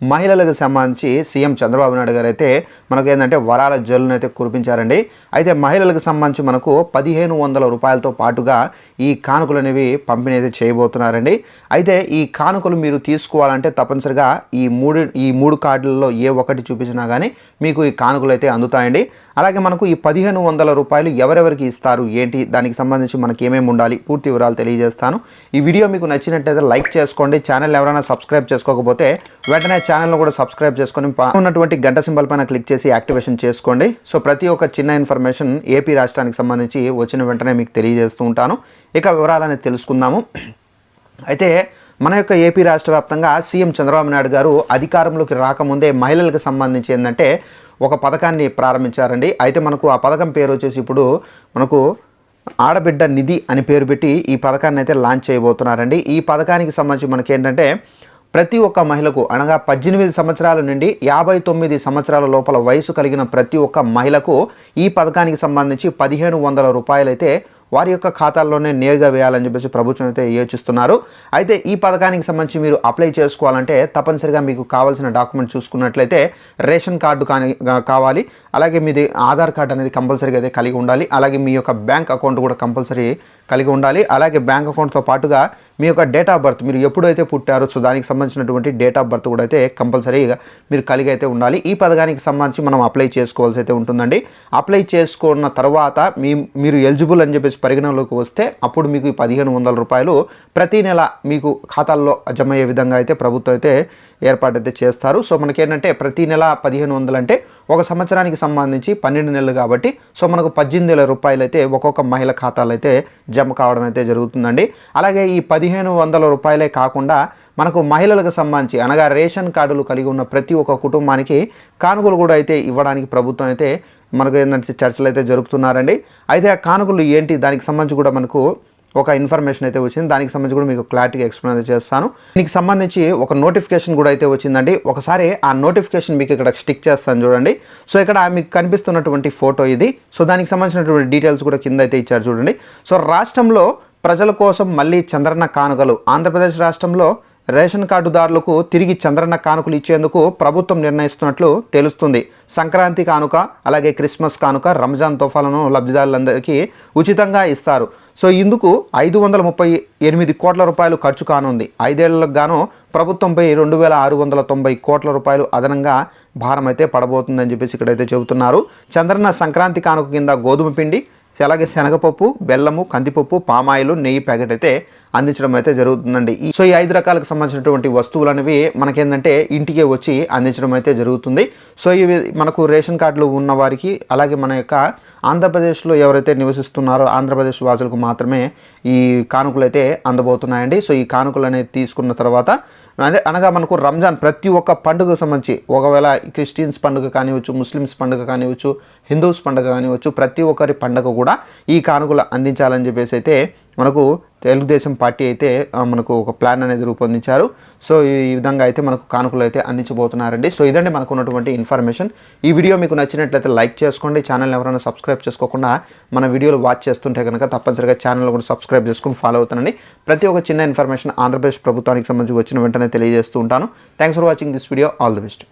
మహిళలకు సంబంధించి సీఎం చంద్రబాబు నాయుడు గారు అయితే మనకు ఏంటంటే వరాల జల్లును అయితే కురిపించారండి. అయితే మహిళలకు సంబంధించి మనకు పదిహేను వందల రూపాయలతో పాటుగా ఈ కానుకలు అనేవి పంపిణీ అయితే చేయబోతున్నారండి. అయితే ఈ కానుకలు మీరు తీసుకోవాలంటే తప్పనిసరిగా ఈ మూడు ఈ మూడు కార్డులలో ఏ ఒక్కటి చూపించినా కానీ మీకు ఈ కానుకలు అయితే అందుతాయండి. అలాగే మనకు ఈ పదిహేను వందల రూపాయలు ఎవరెవరికి ఇస్తారు ఏంటి దానికి సంబంధించి మనకి ఏమేమి ఉండాలి పూర్తి వివరాలు తెలియజేస్తాను. ఈ వీడియో మీకు నచ్చినట్టయితే లైక్ చేసుకోండి. ఛానల్ ఎవరైనా సబ్స్క్రైబ్ చేసుకోకపోతే వెంటనే ఛానల్ను కూడా సబ్స్క్రైబ్ చేసుకొని పా- ఉన్నటువంటి గంట సింబల్ పైన క్లిక్ చేసి యాక్టివేషన్ చేసుకోండి. సో ప్రతి ఒక్క చిన్న ఇన్ఫర్మేషన్ ఏపీ రాష్ట్రానికి సంబంధించి వచ్చిన వెంటనే మీకు తెలియజేస్తూ ఉంటాను. ఇక వివరాలని తెలుసుకుందాము. అయితే మన యొక్క ఏపీ రాష్ట్ర వ్యాప్తంగా సీఎం చంద్రబాబు నాయుడు గారు అధికారంలోకి రాకముందే మహిళలకు సంబంధించి ఏంటంటే ఒక పథకాన్ని ప్రారంభించారండి. అయితే మనకు ఆ పథకం పేరు వచ్చేసి ఇప్పుడు మనకు ఆడబిడ్డ నిధి అని పేరు పెట్టి ఈ పథకాన్ని అయితే లాంచ్ చేయబోతున్నారండి. ఈ పథకానికి సంబంధించి మనకి ఏంటంటే ప్రతి ఒక్క మహిళకు అనగా పద్దెనిమిది సంవత్సరాల నుండి యాభై తొమ్మిది సంవత్సరాల లోపల వయసు కలిగిన ప్రతి ఒక్క మహిళకు ఈ పథకానికి సంబంధించి పదిహేను వందల రూపాయలైతే వారి యొక్క ఖాతాల్లోనే నేరుగా వేయాలని చెప్పేసి ప్రభుత్వం అయితే యోచిస్తున్నారు. అయితే ఈ పథకానికి సంబంధించి మీరు అప్లై చేసుకోవాలంటే తప్పనిసరిగా మీకు కావాల్సిన డాక్యుమెంట్ చూసుకున్నట్లయితే రేషన్ కార్డు కానీ కావాలి. అలాగే మీది ఆధార్ కార్డు అనేది కంపల్సరీగా అయితే కలిగి ఉండాలి. అలాగే మీ యొక్క బ్యాంక్ అకౌంట్ కూడా కంపల్సరీ కలిగి ఉండాలి. అలాగే బ్యాంక్ అకౌంట్తో పాటుగా మీ యొక్క డేట్ ఆఫ్ బర్త్ మీరు ఎప్పుడైతే పుట్టారో సో దానికి సంబంధించినటువంటి డేట్ ఆఫ్ బర్త్ కూడా అయితే కంపల్సరీగా మీరు కలిగి అయితే ఉండాలి. ఈ పథకానికి సంబంధించి మనం అప్లై చేసుకోవాల్సి అయితే ఉంటుందండి. అప్లై చేసుకున్న తర్వాత మీ మీరు ఎలిజిబుల్ అని చెప్పేసి పరిగణలోకి వస్తే అప్పుడు మీకు ఈ పదిహేను వందల రూపాయలు ప్రతి నెల మీకు ఖాతాల్లో జమ అయ్యే విధంగా అయితే ప్రభుత్వం అయితే ఏర్పాటు అయితే చేస్తారు. సో మనకేంటంటే ప్రతి నెల పదిహేను వందలు అంటే ఒక సంవత్సరానికి సంబంధించి పన్నెండు నెలలు కాబట్టి సో మనకు పద్దెనిమిది వేల రూపాయలు అయితే ఒక్కొక్క మహిళ ఖాతాలో అయితే జమ కావడం అయితే జరుగుతుందండి. అలాగే ఈ పది పదిహేను వందల రూపాయలే కాకుండా మనకు మహిళలకు సంబంధించి అనగా రేషన్ కార్డులు కలిగి ఉన్న ప్రతి ఒక్క కుటుంబానికి కానుకలు కూడా అయితే ఇవ్వడానికి ప్రభుత్వం అయితే మనకు ఏంటంటే చర్చలు అయితే జరుపుతున్నారండి. అయితే ఆ కానుకలు ఏంటి? దానికి సంబంధించి కూడా మనకు ఒక ఇన్ఫర్మేషన్ అయితే వచ్చింది. దానికి సంబంధించి కూడా మీకు క్లారిటీగా ఎక్స్ప్లెయిన్ అయితే చేస్తాను. దీనికి సంబంధించి ఒక నోటిఫికేషన్ కూడా అయితే వచ్చిందండి. ఒకసారి ఆ నోటిఫికేషన్ మీకు ఇక్కడ స్టిక్ చేస్తాను చూడండి. సో ఇక్కడ మీకు కనిపిస్తున్నటువంటి ఫోటో ఇది. సో దానికి సంబంధించినటువంటి డీటెయిల్స్ కూడా కింద అయితే ఇచ్చారు చూడండి. సో రాష్ట్రంలో ప్రజల కోసం మళ్ళీ చంద్రన్న కానుకలు. ఆంధ్రప్రదేశ్ రాష్ట్రంలో రేషన్ కార్డుదారులకు తిరిగి చంద్రన్న కానుకలు ఇచ్చేందుకు ప్రభుత్వం నిర్ణయిస్తున్నట్లు తెలుస్తుంది. సంక్రాంతి కానుక అలాగే క్రిస్మస్ కానుక రంజాన్ తోఫాలను లబ్ధిదారులందరికీ ఉచితంగా ఇస్తారు. సో ఇందుకు ఐదు వందల ముప్పై ఎనిమిది కోట్ల రూపాయలు ఖర్చు కానుంది. ఐదేళ్ళకు గాను ప్రభుత్వంపై రెండు వేల ఆరు వందల తొంభై కోట్ల రూపాయలు అదనంగా భారం అయితే పడబోతుందని చెప్పేసి ఇక్కడైతే చెబుతున్నారు. చంద్రన్న సంక్రాంతి కానుక కింద గోధుమ పిండి అలాగే శనగపప్పు బెల్లము కందిపప్పు పామాయిల్ నెయ్యి ప్యాకెట్ అయితే అందించడం అయితే జరుగుతుందండి. ఈ- సో ఈ ఐదు రకాలకు సంబంధించినటువంటి వస్తువులు అనేవి మనకేంటంటే ఇంటికే వచ్చి అందించడం అయితే జరుగుతుంది. సో ఇవి మనకు రేషన్ కార్డులు ఉన్న వారికి అలాగే మన యొక్క ఆంధ్రప్రదేశ్లో ఎవరైతే నివసిస్తున్నారో ఆంధ్రప్రదేశ్ వాసులకు మాత్రమే ఈ కానుకలు అయితే అందబోతున్నాయండి. సో ఈ కానుకలు అనేది తీసుకున్న తర్వాత అనగా మనకు రంజాన్ ప్రతి ఒక్క పండుగకు సంబంధించి ఒకవేళ క్రిస్టియన్స్ పండుగ కానివచ్చు ముస్లిమ్స్ పండుగ కానివచ్చు హిందూస్ పండుగ కానివచ్చు ప్రతి ఒక్కరి పండుగ కూడా ఈ కానుకలు అందించాలని చెప్పేసి అయితే మనకు తెలుగుదేశం పార్టీ అయితే మనకు ఒక ప్లాన్ అనేది రూపొందించారు. సో ఈ విధంగా అయితే మనకు కానుకలు అయితే అందించబోతున్నారండి. సో ఇదండి మనకు ఉన్నటువంటి ఇన్ఫర్మేషన్. ఈ వీడియో మీకు నచ్చినట్లయితే లైక్ చేసుకోండి. ఛానల్ ఎవరైనా సబ్స్క్రైబ్ చేసుకోకుండా మన వీడియోలు వాచ్ చేస్తుంటే కనుక తప్పనిసరిగా ఛానల్ కూడా సబ్స్క్రైబ్ చేసుకుని ఫాలో అవుతానండి. ప్రతి ఒక్క చిన్న ఇన్ఫర్మేషన్ ఆంధ్రప్రదేశ్ ప్రభుత్వానికి సంబంధించి వచ్చిన వెంటనే తెలియజేస్తూ ఉంటాను. Thanks for watching this video all the best